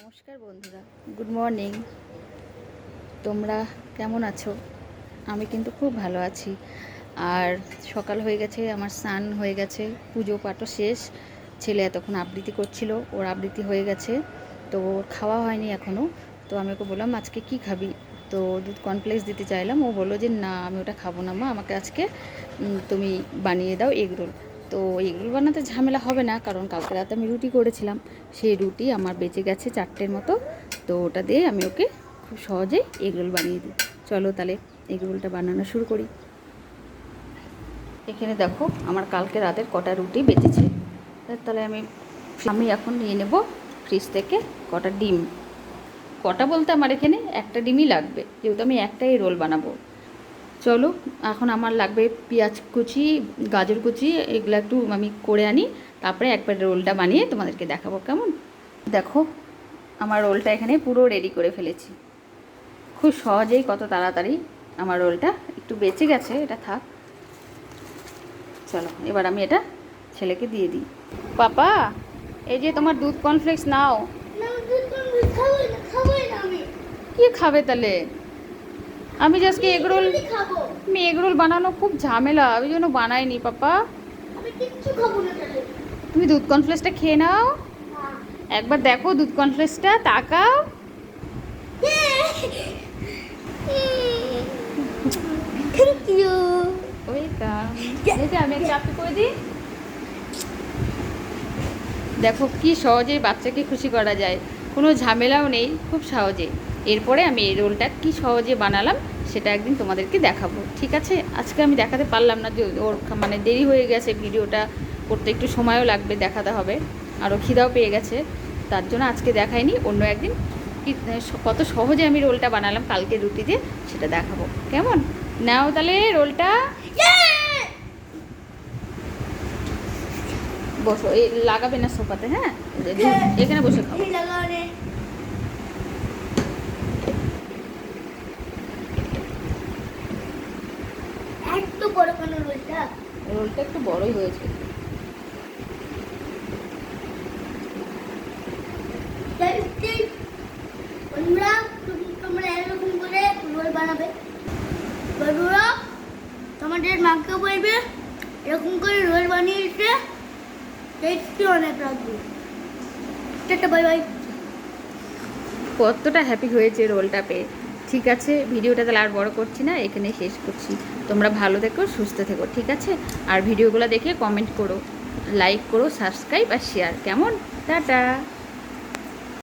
নমস্কার বন্ধুরা, good morning. তোমরা কেমন আছো? আমি কিন্তু খুব ভালো আছি। আর সকাল হয়ে গেছে, আমার স্নান হয়ে গেছে, পুজো পাঠও শেষ। ছেলে এতক্ষণ আবৃত্তি করছিল, ওর আবৃত্তি হয়ে গেছে, তো ওর খাওয়া হয়নি এখনও তো আমি ওকে বললাম, আজকে কি খাবি? তো দুধ কর্নফ্লেক্স দিতে চাইলাম। ও বলল যে, না, আমি ওটা খাব না মা, আমাকে আজকে তুমি বানিয়ে দাও এগ রোল। তো এগরোল বানাতে ঝামেলা হবে না, কারণ কালকে রাতে আমি রুটি করেছিলাম। সেই রুটি আমার বেঁচে গেছে চারটের মতো। তো ওটা দিয়ে আমি ওকে খুব সহজেই এগরোল বানিয়ে দিই। চলো তাহলে এগরোলটা বানানো শুরু করি। এখানে দেখো আমার কালকে রাতের কটা রুটি বেঁচেছে। তাহলে আমি আমি এখন নিয়ে নেব ফ্রিজ থেকে কটা ডিম। কটা বলতে আমার এখানে একটা ডিমই লাগবে। যেহেতু আমি একটাই রোল বানাবো। চলো এখন আমার লাগবে পেঁয়াজ কুচি গাজর কুচি এগুলো একটু আমি করে আনি তারপরে একবার রোলটা বানিয়ে তোমাদেরকে দেখাবো কেমন। দেখো আমার রোলটা এখানে পুরো রেডি করে ফেলেছি। খুব সহজেই কত তাড়াতাড়ি আমার রোলটা একটু বেঁচে গেছে এটা থাক। চলো এবার আমি এটা ছেলেকে দিয়ে দিই। পাপা এই যে তোমার দুধ কর্নফ্লেক্স নাও। কি খাবে তাহলে? আমি জাস্ট আজকে এগরোল। আমি এগরোল বানানো খুব ঝামেলা ওই জন্য বানাইনি পাপা। তুমি দুধ কর্নফ্লেক্সটা খেয়ে নাও। একবার দেখো দুধ কর্নফ্লেক্সটা তাকাও। আমি একটা করে দিই। দেখো কি সহজেই বাচ্চাকে খুশি করা যায়। কোনো ঝামেলাও নেই খুব সহজে এরপরে আমি এই রোলটা কি সহজে বানালাম সেটা একদিন তোমাদেরকে দেখাবো ঠিক আছে? আজকে আমি দেখাতে পারলাম না যে ওর মানে দেরি হয়ে গেছে ভিডিওটা করতে একটু সময়ও লাগবে দেখাতে হবে আরও খিদাও পেয়ে গেছে তার জন্য আজকে দেখাইনি অন্য একদিন কি কত সহজে আমি রোলটা বানালাম কালকে রুটি দিয়ে সেটা দেখাবো কেমন? নাও তাহলে রোলটা। বসো এই লাগাবে না সোফাতে হ্যাঁ? এখানে বসে খাও। এত বড় কেন রোলটা? রোলটা একটু বড়ই হয়েছে। বন্ধুরা, তোমরা এরকম করে রোল বানাবে। বন্ধুরা তোমাদের মাকেও বলবে এরকম করে রোল বানিয়ে দিতে টেস্টি অনেক লাগবে। Tata bye bye. কতটা হ্যাপি হয়েছে রোলটা পেয়ে। ঠিক আছে, ভিডিওটা তাহলে আর বড় করছি না, এখানে শেষ করছি। তোমরা ভালো থেকো, সুস্থ থেকো, ঠিক আছে? আর ভিডিওগুলো দেখে কমেন্ট করো লাইক করো সাবস্ক্রাইব আর শেয়ার কেমন? টাটা!